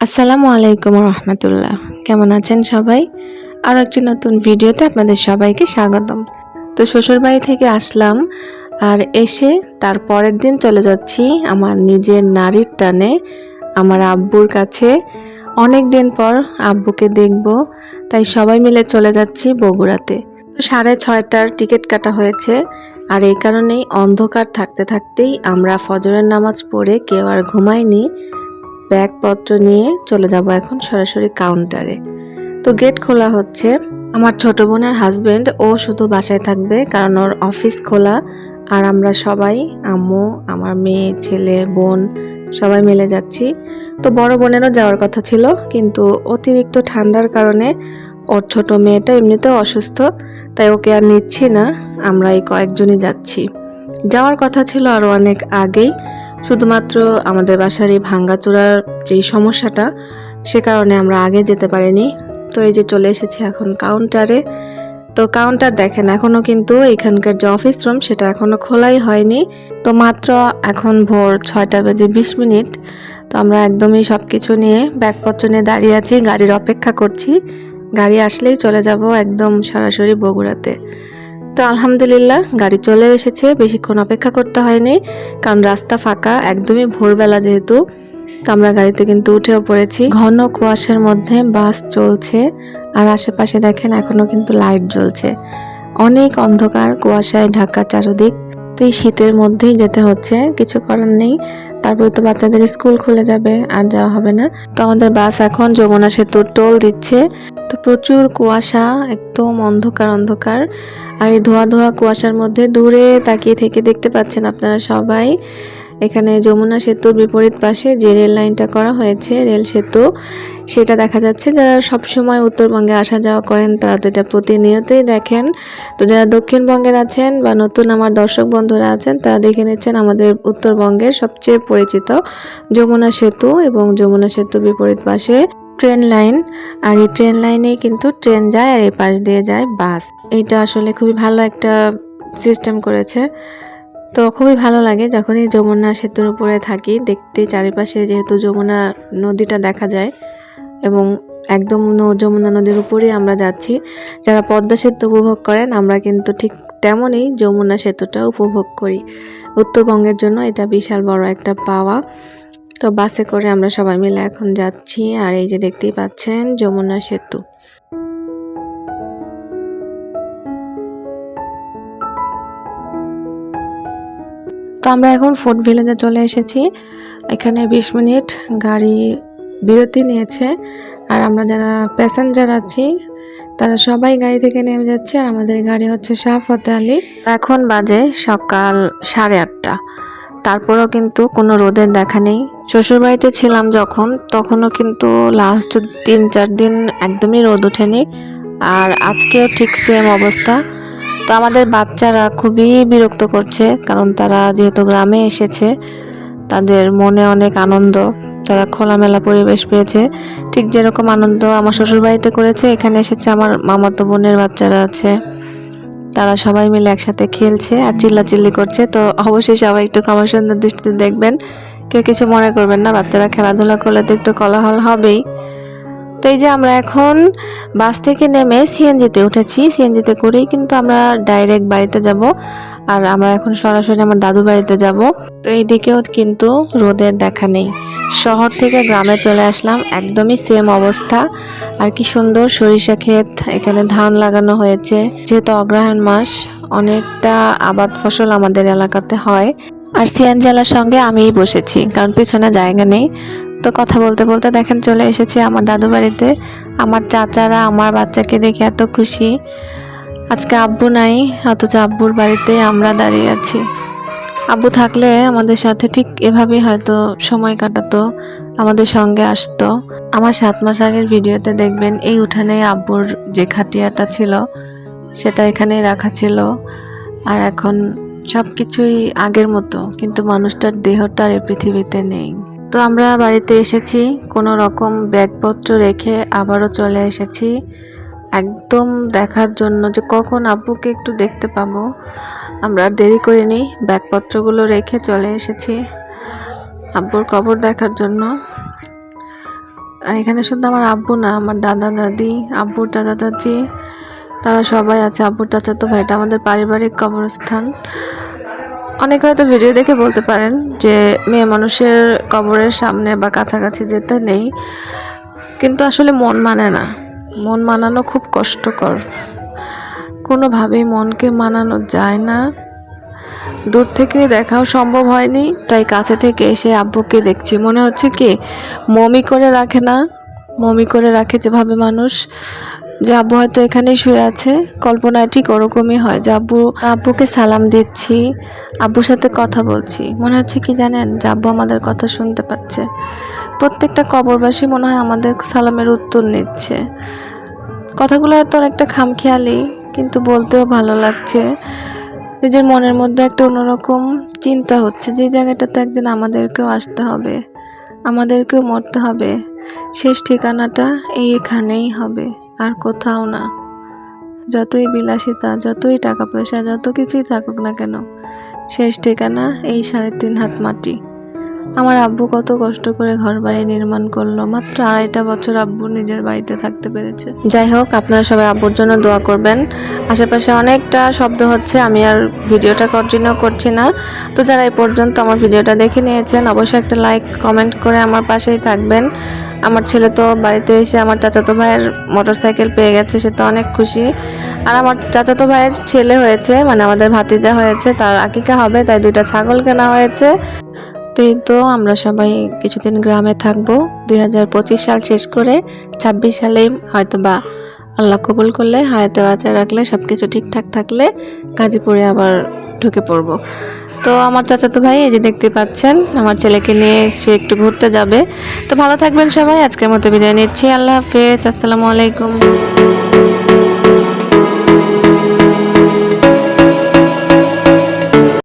আসসালামু আলাইকুম রহমতুল্লাহ। কেমন আছেন সবাই? আর একটি নতুন ভিডিওতে আপনাদের সবাইকে স্বাগতম। তো শ্বশুরবাড়ি থেকে আসলাম আর এসে তার পরের দিন চলে যাচ্ছি আমার নিজের নারীর টানে, আমার আব্বুর কাছে। অনেক দিন পর আব্বুকে দেখব, তাই সবাই মিলে চলে যাচ্ছি বগুড়াতে। তো সাড়ে ছয়টার টিকিট কাটা হয়েছে আর এই কারণেই অন্ধকার থাকতে থাকতেই আমরা ফজরের নামাজ পড়ে কেউ আর ঘুমাইনি ব্যাগপত্র নিয়ে চলে যাব এখন সরাসরি কাউন্টারে। তো গেট খোলা হচ্ছে। আমার ছোট বোনের হাজবেন্ড ও শুধু বাসায় থাকবে কারণ ওর অফিস খোলা। আর আমরা সবাই, আম্মু, আমার মেয়ে, ছেলে, বোন, সবাই মিলে যাচ্ছি। তো বড় বোনেরও যাওয়ার কথা ছিল, কিন্তু অতিরিক্ত ঠান্ডার কারণে ওর ছোট মেয়েটা এমনিতেও অসুস্থ, তাই ওকে আর নিচ্ছি না। আমরা এই কয়েকজনই যাচ্ছি। যাওয়ার কথা ছিল আরও অনেক আগেই। শুধুমাত্র আমাদের বাসার এই ভাঙ্গাচোরার যেই সমস্যাটা, সে কারণে আমরা আগে যেতে পারিনি। তো এই যে চলে এসেছি এখন কাউন্টারে তো কাউন্টার দেখেন, এখনও কিন্তু এখানকার যে অফিস রুম সেটা এখনও খোলাই হয়নি। তো মাত্র এখন ভোর ছয়টা বেজে বিশ মিনিট। তো আমরা একদমই সব কিছু নিয়ে ব্যাগপত্র নিয়ে দাঁড়িয়ে আছি, গাড়ির অপেক্ষা করছি। গাড়ি আসলেই চলে যাব একদম সরাসরি বগুড়াতে। তো আলহামদুলিল্লাহ, গাড়ি চলে এসেছে। বেশিক্ষণ অপেক্ষা করতে হয়নি, কারণ রাস্তা ফাঁকা, একদমই ভোরবেলা যেহেতু। তো আমরা গাড়িতে কিন্তু উঠেও পড়েছি। ঘন কুয়াশার মধ্যে বাস চলছে, আর আশেপাশে দেখেন এখনও কিন্তু লাইট জ্বলছে। অনেক অন্ধকার, কুয়াশায় ঢাকা চারদিক। তো এই শীতের মধ্যেই যেতে হচ্ছে, কিছু করার নেই। তারপরে তো বাচ্চাদের স্কুল খুলে যাবে, আর যাওয়া হবে না। তো আমাদের বাস এখন যমুনা সেতুর টোল দিচ্ছে। তো প্রচুর কুয়াশা, একদম অন্ধকার অন্ধকার। আর এই ধোয়া ধোয়া কুয়াশার মধ্যে দূরে তাকিয়ে থেকে দেখতে পাচ্ছেন আপনারা সবাই। এখানে যমুনা সেতুর বিপরীত পাশে যে রেল লাইনটা করা হয়েছে, রেল সেতু, সেটা দেখা যাচ্ছে। যারা সবসময় উত্তরবঙ্গে আসা যাওয়া করেন, তারা তো এটা প্রতিনিয়তই দেখেন। তো যারা দক্ষিণবঙ্গের আছেন বা নতুন আমার দর্শক বন্ধুরা আছেন, তারা দেখে নিচ্ছেন আমাদের উত্তরবঙ্গের সবচেয়ে পরিচিত যমুনা সেতু এবং যমুনা সেতু বিপরীত পাশে ট্রেন লাইন, আর এই ট্রেন লাইনেই কিন্তু ট্রেন যায় আর এই পাশ দিয়ে যায় বাস। এইটা আসলে খুবই ভালো একটা সিস্টেম করেছে। তো খুবই ভালো লাগে যখনই যমুনা সেতুর উপরে থাকি, দেখতে চারিপাশে যেহেতু যমুনা নদীটা দেখা যায় এবং একদম যমুনা নদীর উপরেই আমরা যাচ্ছি। যারা পদ্মা সেতু উপভোগ করেন, আমরা কিন্তু ঠিক তেমনই যমুনা সেতুটা উপভোগ করি। উত্তরবঙ্গের জন্য এটা বিশাল বড় একটা পাওয়া। তো বাসে করে আমরা সবাই মিলে এখন যাচ্ছি। আর এই যে দেখতেই পাচ্ছেন, যমুনা সেতু। তো আমরা এখন ফুড ভিলেজে চলে এসেছি। এখানে বিশ মিনিট গাড়ি বিরতি নিয়েছে। আর আমরা যারা প্যাসেঞ্জার আছি, তারা সবাই গাড়ি থেকে নেমে যাচ্ছে। আর আমাদের গাড়ি হচ্ছে শাহ ফতে আলী। এখন বাজে সকাল সাড়ে আটটা। তারপরেও কিন্তু কোনো রোদের দেখা নেই। শ্বশুরবাড়িতে ছিলাম যখন, তখনও কিন্তু লাস্ট তিন, চার দিন একদমই রোদ ওঠেনি। আর আজকেও ঠিক সেম অবস্থা। তো আমাদের বাচ্চারা খুবই বিরক্ত করছে, কারণ তারা যেহেতু গ্রামে এসেছে, তাদের মনে অনেক আনন্দ। তারা খোলামেলা পরিবেশ পেয়েছে। ঠিক যেরকম আনন্দ আমার শ্বশুরবাড়িতে করেছে, এখানে এসেছে আমার মামাতো বোনের বাচ্চারা আছে। তারা সবাই মিলে একসাথে খেলছে আর চিল্লাচিল্লি করছে। তো অবশ্যই সবাই একটু ক্ষমা সুন্দর দৃষ্টিতে দেখবেন। কেউ কিছু মনে করবেন না, বাচ্চারা খেলাধুলা করলে তো একটু কলাহল হবেই। তো এই যে আমরা এখন বাস থেকে নেমে সিএনজিতে উঠেছি। সিএনজিতে করেই কিন্তু আমরা ডাইরেক্ট বাড়িতে যাব। আর আমরা এখন সরাসরি আমার দাদু বাড়িতে যাব। তো এইদিকেও কিন্তু রোদের দেখা নেই। শহর থেকে গ্রামে চলে আসলাম। একদমই সেম অবস্থা। আর কি সুন্দর সরিষা ক্ষেত। এখানে ধান লাগানো হয়েছে। যেহেতু অগ্রহায়ণ মাস, অনেকটা আবাদ ফসল আমাদের এলাকাতে হয়। আর সিএনজালার সঙ্গে আমিই বসেছি, কারণ পিছনে জায়গা নেই। তো কথা বলতে বলতে দেখেন চলে এসেছি আমার দাদু বাড়িতে। আমার চাচারা, আমার বাচ্চাকে দেখে এত খুশি। আজকে আব্বু নাই, অথচ আব্বুর বাড়িতে আমরা দাঁড়িয়ে আছি। আব্বু থাকলে আমাদের সাথে ঠিক এভাবেই হয়তো সময় কাটাতো, আমাদের সঙ্গে আসতো। আমার সাত মাস আগের ভিডিওতে দেখবেন, এই উঠানে আব্বুর যে খাটিয়াটা ছিল, সেটা এখানেই রাখা ছিল। আর এখন সব কিছুই আগের মতো, কিন্তু মানুষটার দেহটা আর এই পৃথিবীতে নেই। তো আমরা বাড়িতে এসেছি, কোনো রকম ব্যাগপত্র রেখে আবারও চলে এসেছি। একদম দেখার জন্য যে কখন আব্বুকে একটু দেখতে পাবো। আমরা দেরি করিনি, ব্যাগপত্রগুলো রেখে চলে এসেছি আব্বুর কবর দেখার জন্য। আর এখানে শুধু আমার আব্বু না, আমার দাদা, দাদি, আব্বুর চাচা, চাচি, তারা সবাই আছে। আব্বুর চাচা তো ভাইটা আমাদের পারিবারিক কবরস্থান। অনেকে হয়তো ভিডিও দেখে বলতে পারেন যে মেয়ে মানুষের কবরের সামনে বা কাছাকাছি যেতে নেই, কিন্তু আসলে মন মানে না। মন মানানো খুব কষ্টকর। কোনোভাবেই মনকে মানানো যায় না। দূর থেকে দেখাও সম্ভব হয়নি, তাই কাছে থেকে এসে আব্বুকে দেখছি। মনে হচ্ছে কি, মমি করে রাখে না। মমি করে রাখে যেভাবে মানুষ। যে আব্বু হয়তো এখানেই শুয়ে আছে। কল্পনা ঠিক ওরকমই হয়। যে আব্বু আব্বুকে সালাম দিচ্ছি। আব্বুর সাথে কথা বলছি। মনে হচ্ছে কি জানেন? যে আব্বু আমাদের কথা শুনতে পাচ্ছে। প্রত্যেকটা কবরবাসী মনে হয় আমাদের সালামের উত্তর নিচ্ছে। কথাগুলো হয়তো অনেকটা খামখেয়ালি, কিন্তু বলতেও ভালো লাগছে। নিজের মনের মধ্যে একটা অন্যরকম চিন্তা হচ্ছে। যে জায়গাটাতে একদিন আমাদেরকেও আসতে হবে, আমাদেরকেও মরতে হবে, শেষ ঠিকানাটা এইখানেই হবে। আর কোথাও না। যতই বিলাসিতা যতই টাকা পয়সা যত কিছুই থাকুক না কেন, শেষ ঠিকানা এই সাড়ে তিন হাত মাটি। আমার আব্বু কত কষ্ট করে ঘর বাড়ি নির্মাণ করল। মাত্র আড়াইটা বছর আব্বু নিজের বাড়িতে থাকতে পেরেছে। যাই হোক, আপনারা সবাই আব্বুর জন্য দোয়া করবেন। আশেপাশে অনেকটা শব্দ হচ্ছে, আমি আর ভিডিওটা কন্টিনিউ করছি না। তো যারা এই পর্যন্ত আমার ভিডিওটা দেখে নিয়েছেন, অবশ্যই একটা লাইক কমেন্ট করে আমার পাশেই থাকবেন। আমার ছেলে তো বাড়িতে এসে আমার চাচাতো ভাইয়ের মোটর সাইকেল পেয়ে গেছে, সে তো অনেক খুশি। আর আমার চাচাতো ভাইয়ের ছেলে হয়েছে মানে আমাদের ভাতিজা হয়েছে, তার আকিকা হবে, তাই দুইটা ছাগল কেনা হয়েছে। তো এই তো আমরা সবাই কিছুদিন গ্রামে থাকব। দুই হাজার পঁচিশ সাল শেষ করে ছাব্বিশ সালেই হয়তো বা আল্লাহ কবুল করলে, হায়াতে বাঁচায় রাখলে সব কিছু ঠিকঠাক থাকলে গাজীপুরে আবার ঢুকে পড়ব। তো আমার চাচাতো ভাই এই যে দেখতে পাচ্ছেন, আমার ছেলেকে নিয়ে সে একটু ঘুরতে যাবে। তো ভালো থাকবেন সবাই, আজকের মতো বিদায় নিচ্ছি, আল্লাহ হাফেজ, আসসালামু আলাইকুম।